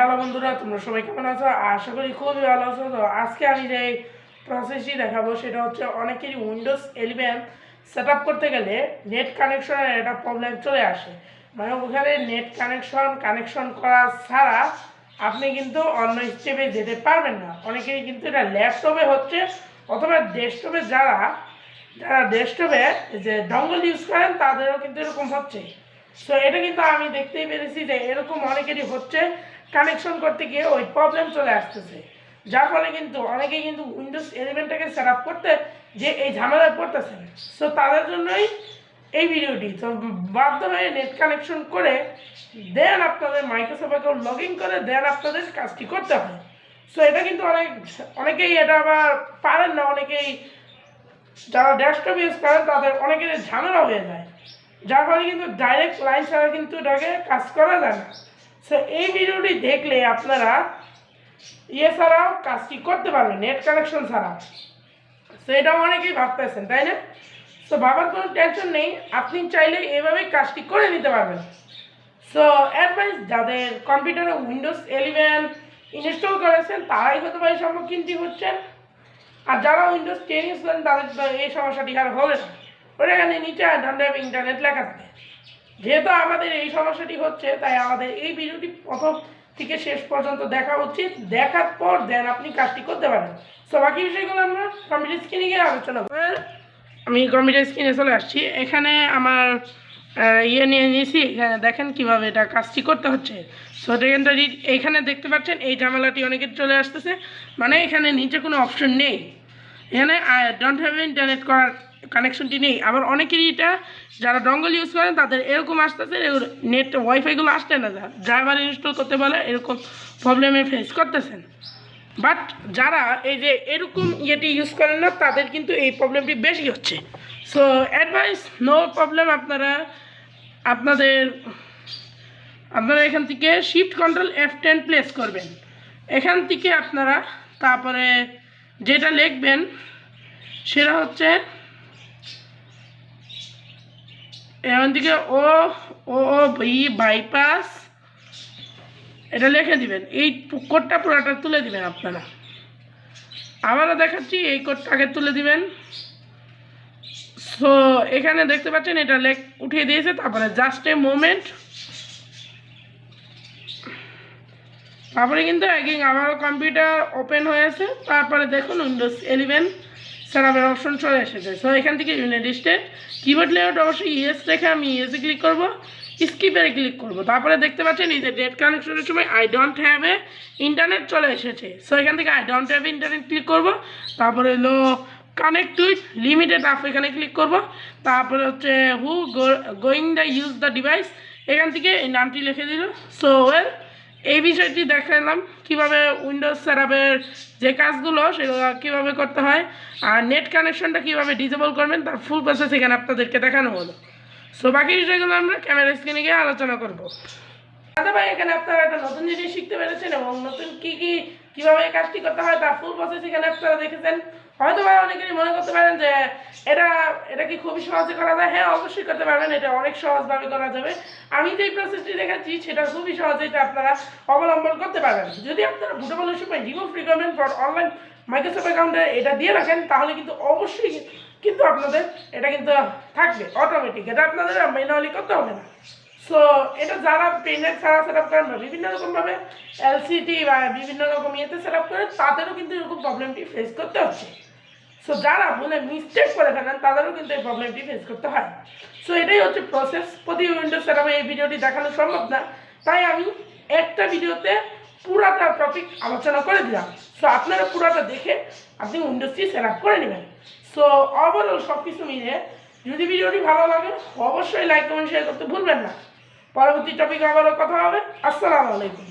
Hello বন্ধুরা, তোমরা সবাই কেমন আছো? আশা করি খুবই ভালো আছো। তো আজকে আমি যে প্রসেসটি দেখাবো সেটা হচ্ছে অনেকেরই উইন্ডোজ ইলেভেন সেট করতে গেলে নেট কানেকশনের একটা প্রবলেম চলে আসে। মানে ওখানে নেট কানেকশন কানেকশন করা ছাড়া আপনি কিন্তু অন্য স্টেপে যেতে পারবেন না। অনেকেরই কিন্তু এটা ল্যাপটপে হচ্ছে অথবা ডেস্কটপে যারা যারা ডেস্কটপে যে ডঙ্গল ইউজ করেন, তাদেরও কিন্তু এরকম হচ্ছে। সো এটা কিন্তু আমি দেখতেই পেরেছি যে এরকম অনেকেরই হচ্ছে কানেকশন করতে গিয়ে ওই প্রবলেম চলে আসতেছে। যার ফলে কিন্তু অনেকেই কিন্তু উইন্ডোজ ইলেভেনটাকে সেট আপ করতে যে এই ঝামেলায় পড়তেছেন সো তাদের জন্যই এই ভিডিওটি তো বাধ্য হয়ে নেট কানেকশন করে দেন আপনাদের মাইক্রোসফট অ্যাকাউন্ট লগ ইন করে দেন আপনাদের কাজটি করতে হয় সো এটা কিন্তু অনেক, অনেকেই এটা আবার পারেন না। অনেকেই যারা ডেস্কটপ ইউজ করেন, তাদের অনেকের ঝামেলা হয়ে যায়। যার ফলে কিন্তু ডাইরেক্ট লাইন ছাড়া কিন্তু এটাকে কাজ করা যায় না। সো এই ভিডিওটি দেখলে আপনারা ইয়ে ছাড়াও কাজটি করতে পারবেন নেট কানেকশন ছাড়া সো এটাও অনেকেই ভাবতেছেন, তাই না? সো ভাবার কোনো টেনশন নেই, আপনি চাইলে এভাবেই কাজটি করে নিতে পারবেন। সো অ্যাডভাইস যাদের কম্পিউটারে উইন্ডোজ ইলেভেন ইনস্টল করেছেন, তারাই হতে পারে সম্মুখীনটি হচ্ছেন। আর যারা উইন্ডোজ টেন ইউজ করেন, তাদের এই সমস্যাটি আর হবে না। ওটা এখানে নিচে ইন্টারনেট লেখা থাকে। যেহেতু আমাদের এই সমস্যাটি হচ্ছে, তাই আমাদের এই ভিডিওটি প্রথম থেকে শেষ পর্যন্ত দেখা উচিত। দেখার পর দেন আপনি কাজটি করতে পারেন। সো বাকি বিষয়গুলো আমরা কম্পিউটার স্ক্রিনে গিয়ে আলোচনা করব। আমি কম্পিউটার স্ক্রিনে চলে আসছি। এখানে আমার ইয়ে নিয়ে নিয়েছি। এখানে দেখেন কীভাবে এটা কাজটি করতে হচ্ছে। সো সেকেন্ডারি এইখানে দেখতে পাচ্ছেন, এই ঝামেলাটি অনেকের চলে আসতেছে। মানে এখানে নিচে কোনো অপশন নেই। এখানে ডোন্ট হ্যাভ ইন্টারনেট করার কানেকশনটি নেই। আবার অনেকেরই এটা, যারা ডঙ্গল ইউজ করেন তাদের এরকম আসতেছে নেট ওয়াইফাইগুলো আসতে না, যা ড্রাইভার ইনস্টল করতে বলে, এরকম প্রবলেমে ফেস করতেছেন। বাট যারা এই যে এরকম ইয়েটি ইউজ করেন না, তাদের কিন্তু এই প্রবলেমটি বেশি হচ্ছে। সো অ্যাডভাইস নো প্রবলেম আপনারা, আপনাদের, আপনারা এখান থেকে shift control F ten place করবেন। এখান থেকে আপনারা, তারপরে যেটা লিখবেন, সেটা হচ্ছে এখান থেকে ও ও ও ভি বাইপাস এটা লিখে দিবেন। এই কোডটা পুরোটা তুলে দিবেন আপনারা। আবারও দেখাচ্ছি, এই কোডটা আগে তুলে দিবেন। সো এখানে দেখতে পাচ্ছেন, এটা লেখ, উঠিয়ে দিয়েছে, তারপরে জাস্ট এ মোমেন্ট তারপরে কিন্তু একদিন আমারও কম্পিউটার ওপেন হয়েছে তারপরে দেখুন উইন্ডোজ ইলেভেন সেরাপের অপশন চলে এসেছে। সো এখান থেকে ইউনাইটেড স্টেট কিবোর্ড লেআউট অবশ্যই ইএস রেখে আমি ইয়েসে ক্লিক করব। স্কিপে ক্লিক করব। তারপরে দেখতে পাচ্ছেন, এই যে ডেট কানেকশনের সময় I don't have a internet চলে এসেছে। সো এখান থেকে I don't have internet click করব। তারপরে হলো কানেক্ট উইথ লিমিটেড অ্যাপ এখানে ক্লিক করব। তারপরে হচ্ছে who going the use the device এখান থেকে এই নামটি লিখে দিল। সো ওয়েল এই বিষয়টি দেখালাম, কীভাবে উইন্ডোজ সেটআপের যে কাজগুলো সেগুলো কীভাবে করতে হয় আর নেট কানেকশনটা কীভাবে ডিসেবল করবেন তার ফুল প্রসেস এখানে আপনাদেরকে দেখানো হলো। সো বাকি বিষয়গুলো আমরা ক্যামেরা স্ক্রিনে গিয়ে আলোচনা করব। দাদা ভাই এখানে আপনারা একটা নতুন জিনিস শিখতে পেরেছেন এবং নতুন কি কি, কীভাবে কাজটি করতে হয় তার ফুল প্রসেস এখানে আপনারা দেখেছেন। হয়তো বা অনেকেরই মনে করতে পারেন যে এটা এটা কি খুবই সহজে করা যায়? হ্যাঁ অবশ্যই করতে পারবেন, এটা অনেক সহজভাবে করা যাবে। আমি যেই প্রসেসটি দেখাচ্ছি, সেটা খুবই সহজে এটা আপনারা অবলম্বন করতে পারবেন। যদি আপনারা বুটেবলের সময় remove requirement for online Microsoft অ্যাকাউন্টে এটা দিয়ে রাখেন, তাহলে কিন্তু অবশ্যই কিন্তু আপনাদের, এটা কিন্তু থাকবে অটোমেটিক এটা আপনাদের ম্যানুয়ালি করতে হবে না। সো এটা যারা পেনের ছাড়া সেট আপ করেন বা বিভিন্ন রকমভাবে এলসিটি বা বিভিন্ন রকম ইয়েতে সেট আপ করেন তাদেরও কিন্তু এরকম প্রবলেমটি ফেস করতে হচ্ছে। সো যারা ভুলে মিস্টেক করে ফেলেন, তাদেরও কিন্তু এই প্রবলেমটি ফেস করতে হয়। সো এটাই হচ্ছে প্রসেস প্রতি উইন্ডোজ সেট এই ভিডিওটি দেখানো সম্ভব না। তাই আমি একটা ভিডিওতে পুরাটা টপিক আলোচনা করে দিলাম। সো আপনারা পুরাটা দেখে আপনি উইন্ডোজটি সেট আপ করে নেবেন। সো ওভারঅল সব কিছু মিলিয়ে যদি ভিডিওটি ভালো লাগে, অবশ্যই লাইক কমেন্ট শেয়ার করতে ভুলবেন না। পরবর্তী টপিক আবারও কথা হবে। আসসালামু আলাইকুম।